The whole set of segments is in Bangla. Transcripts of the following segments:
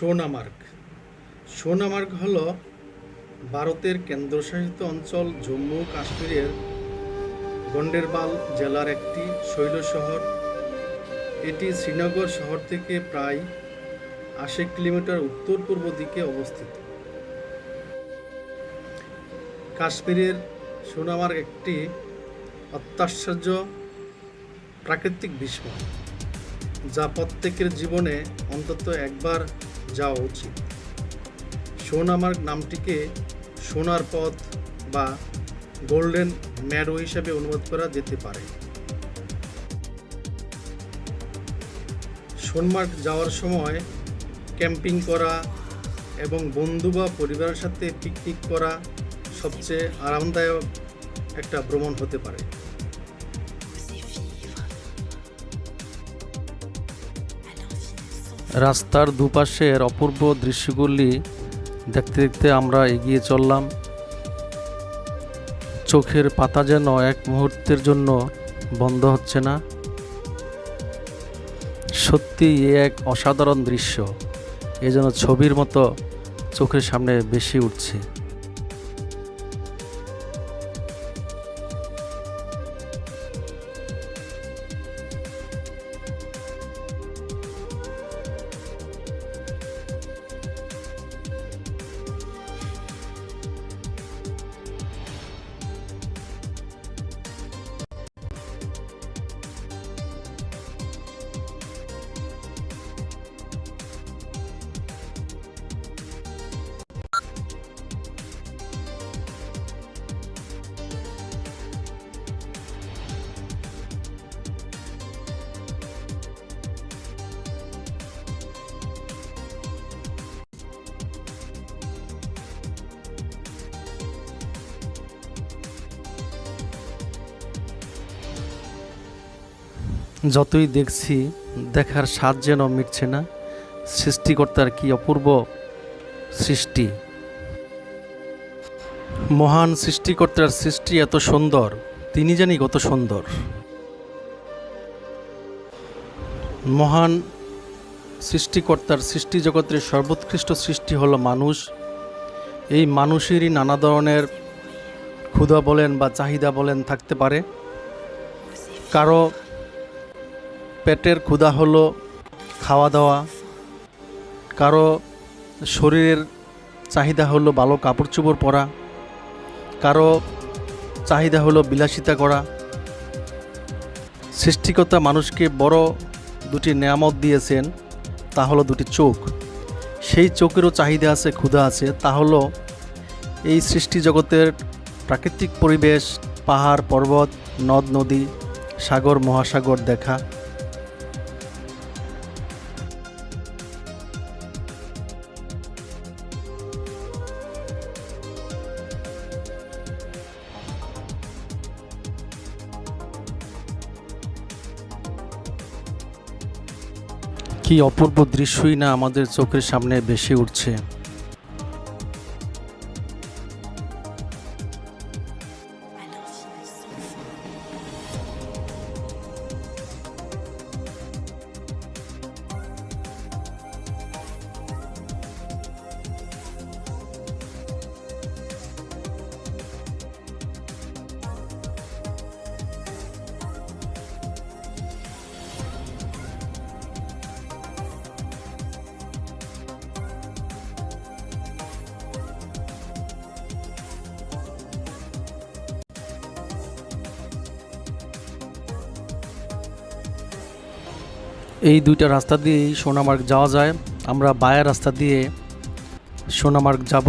সোনামার্গ সোনামার্গ হল ভারতের কেন্দ্রশাসিত অঞ্চল জম্মু কাশ্মীরের গন্ডেরবাল জেলার একটি শৈল শহর। এটি শ্রীনগর শহর থেকে প্রায় আশি কিলোমিটার উত্তর পূর্ব দিকে অবস্থিত। কাশ্মীরের সোনামার্গ একটি অত্যাশ্চর্য প্রাকৃতিক বিস্ময়, যা প্রত্যেকের জীবনে অন্তত একবার যাওয়া উচিত। সোনামার্গ নামটিকে সোনার পথ বা গোল্ডেন ম্যাডো হিসাবে অনুবাদ করা যেতে পারে। সোনমার্গ যাওয়ার সময় ক্যাম্পিং করা এবং বন্ধু বা পরিবারের সাথে পিকনিক করা সবচেয়ে আরামদায়ক একটা ভ্রমণ হতে পারে। রাস্তার দুপাশের অপূর্ব দৃশ্যগুলি দেখতে দেখতে আমরা এগিয়ে চললাম। চোখের পাতা যেন এক মুহূর্তের জন্য বন্ধ হচ্ছে না। সত্যি এ এক অসাধারণ দৃশ্য। এ যেন ছবির মতো চোখের সামনে বেশি উঠছে। যতই দেখছি, দেখার স্বাদ যেন মিটছে না, সৃষ্টিকর্তার কি অপূর্ব সৃষ্টি? মহান সৃষ্টিকর্তার সৃষ্টি এত সুন্দর, তিনি জানি কত সুন্দর। মহান সৃষ্টিকর্তার সৃষ্টি জগতের সর্বোৎকৃষ্ট সৃষ্টি হলো মানুষ। এই মানুষেরই নানা ধরনের ক্ষুধা বলেন বা চাহিদা বলেন থাকতে পারে। কারও পেটের ক্ষুধা হলো খাওয়া দাওয়া কারও শরীরের চাহিদা হলো ভালো কাপড় চোপড় পরা। কারও চাহিদা হলো বিলাসিতা করা। সৃষ্টিকর্তা মানুষকে বড় দুটি নেয়ামত দিয়েছেন, তা হলো দুটি চোখ। সেই চোখেরও চাহিদা আছে, ক্ষুধা আছে। তা হলো এই সৃষ্টি জগতের প্রাকৃতিক পরিবেশ, পাহাড়, পর্বত, নদ, নদী, সাগর, মহাসাগর দেখা। কি অপূর্ব দৃশ্যই না আমাদের চোখের সামনে বেশি উঠছে। এই দুইটা রাস্তা দিয়েই সোনামার্গ যাওয়া যায়। আমরা বায়া রাস্তা দিয়ে সোনামার্গ যাব।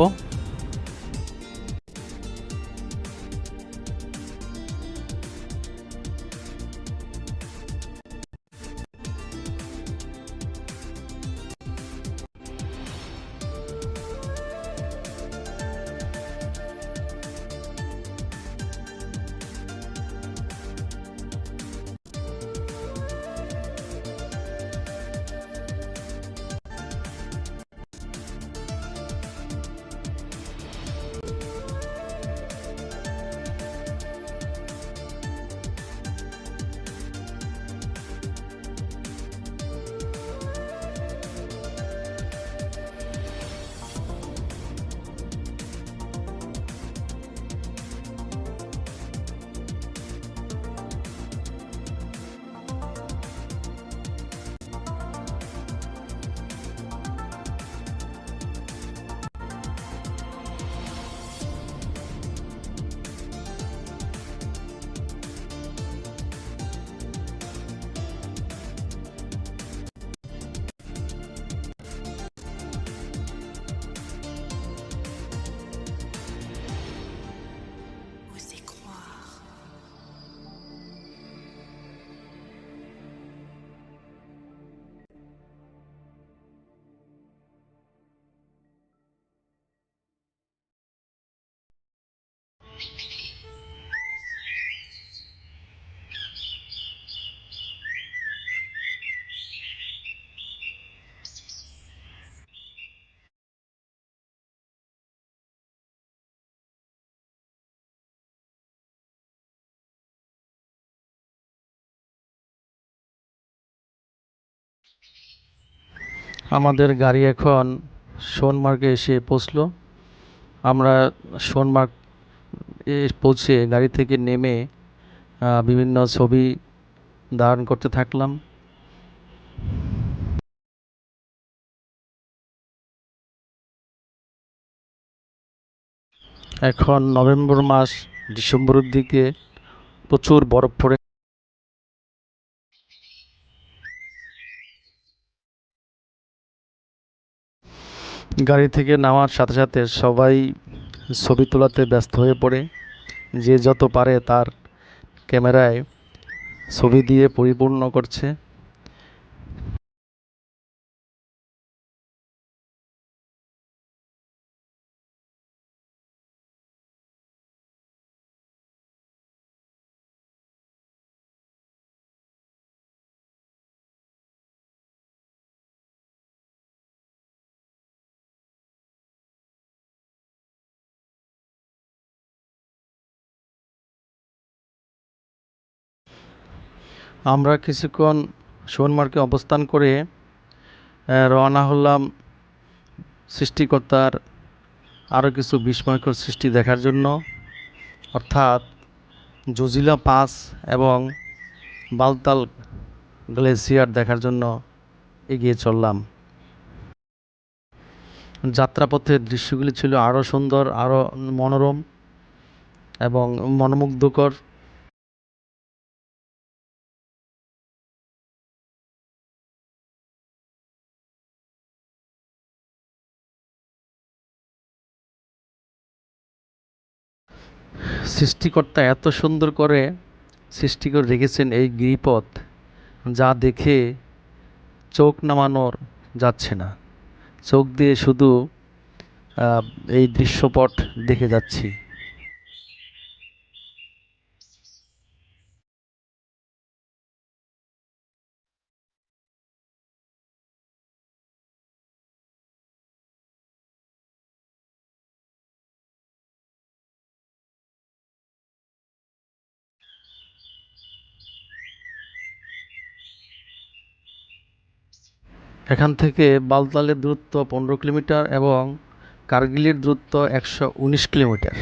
আমাদের গাড়ি এখন সোনমার্গে এসে পৌঁছলো। আমরা সোনমার্গ এ পৌঁছে গাড়ি থেকে নেমে বিভিন্ন ছবি ধারণ করতে থাকলাম। এখন নভেম্বর মাস, ডিসেম্বরের দিকে প্রচুর বরফ পড়ে গাড়ি থেকে নামার সাথে সাথে সবাই ছবি তোলাতে ব্যস্ত হয়ে পড়ে। যে যত পারে তার ক্যামেরায় ছবি দিয়ে পরিপূর্ণ করছে। আমরা কিছুক্ষণ সোনমার্গে অবস্থান করে রওনা হলাম সৃষ্টিকর্তার আরও কিছু বিস্ময়কর সৃষ্টি দেখার জন্য। অর্থাৎ জজিলা পাস এবং বালতাল গ্লেসিয়ার দেখার জন্য এগিয়ে চললাম। যাত্রাপথের দৃশ্যগুলি ছিল আরও সুন্দর আরও মনোরম এবং মনোমুগ্ধকর। সৃষ্টিকর্তা এত সুন্দর করে সৃষ্টি করে রেখেছেন এই গিরিপথ যা দেখে চোখ নামানোর যাচ্ছে না। চোখ দিয়ে শুধু এই দৃশ্যপট দেখে যাচ্ছি। এখান থেকে বালতালের দূরত্ব পনেরো কিলোমিটার এবং কার্গিলের দূরত্ব একশো উনিশ কিলোমিটার।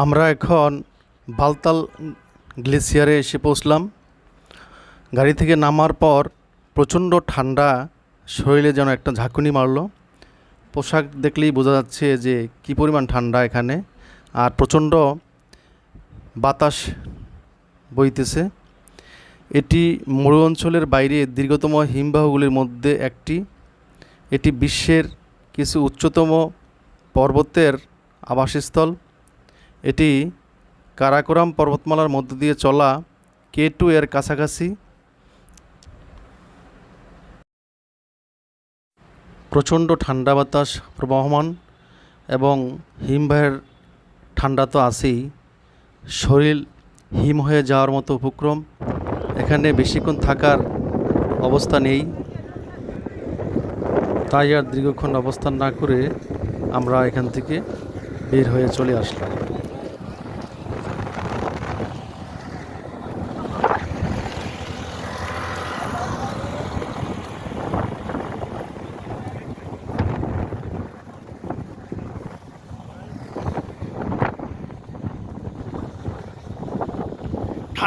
আমরা এখন বালতাল গ্লেসিয়ারে এসে পৌঁছলাম। গাড়ি থেকে নামার পর প্রচণ্ড ঠান্ডা শরীরে যেন একটা ঝাঁকুনি মারল। পোশাক দেখলেই বোঝা যাচ্ছে যে কি পরিমাণ ঠান্ডা এখানে আর প্রচণ্ড বাতাস বইতেছে। এটি মরু অঞ্চলের বাইরে দীর্ঘতম হিমবাহগুলির মধ্যে একটি। এটি বিশ্বের কিছু উচ্চতম পর্বতের আবাসস্থল। এটি কারাকোরাম পর্বতমালার মধ্য দিয়ে চলা কে টু এর কাছাকাছি। প্রচণ্ড ঠান্ডা বাতাস প্রবহমান এবং হিমবাহের ঠান্ডা তো আছেই। শরীর হিম হয়ে যাওয়ার মতো উপক্রম। এখানে বেশিক্ষণ থাকার অবস্থা নেই। তাই আর দীর্ঘক্ষণ অবস্থান না করে আমরা এখান থেকে বের হয়ে চলে আসলাম।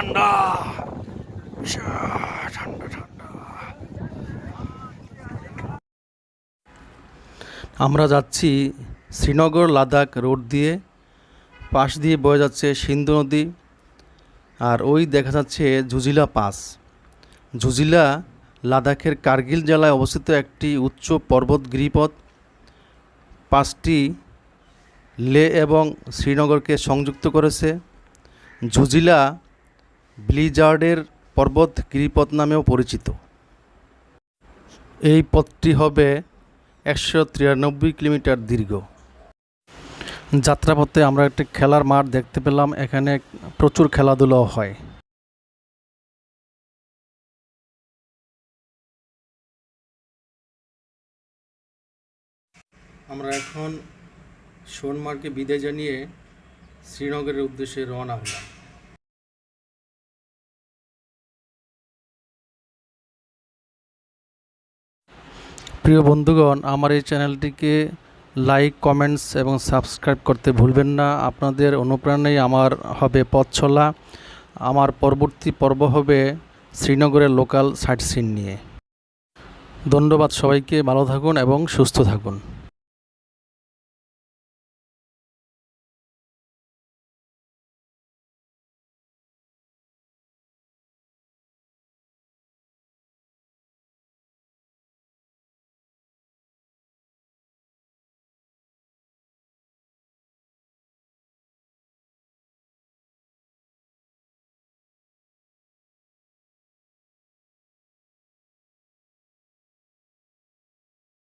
ঠান্ডা। ঠান্ডা ঠান্ডা। আমরা যাচ্ছি শ্রীনগর লাদাখ রোড দিয়ে। পাশ দিয়ে বয়ে যাচ্ছে সিন্ধু নদী আর ওই দেখা যাচ্ছে জুজিলা পাস। জুজিলা লাদাখের কার্গিল জেলায় অবস্থিত একটি উচ্চ পর্বত গিরিপথ। পাঁচটি লে এবং শ্রীনগরকে সংযুক্ত করেছে। জুজিলা ব্লিজার্ডের পর্বত গিরিপথ নামেও পরিচিত। এই পথটি হবে একশো তিরানব্বই কিলোমিটার দীর্ঘ। যাত্রাপথে আমরা একটি খেলার মাঠ দেখতে পেলাম, এখানে প্রচুর খেলাধুলাও হয়। আমরা এখন সোনমার্গে বিদায় জানিয়ে শ্রীনগরের উদ্দেশ্যে রওনা হলাম। প্রিয় বন্ধুগণ, আমার এই চ্যানেলটিকে লাইক, কমেন্টস এবং সাবস্ক্রাইব করতে ভুলবেন না। আপনাদের অনুপ্রেরণায় আমার হবে পথ চলা আমার পরবর্তী পর্ব হবে শ্রীনগরের লোকাল সাইট সিন নিয়ে। ধন্যবাদ সবাইকে, ভালো থাকুন এবং সুস্থ থাকুন।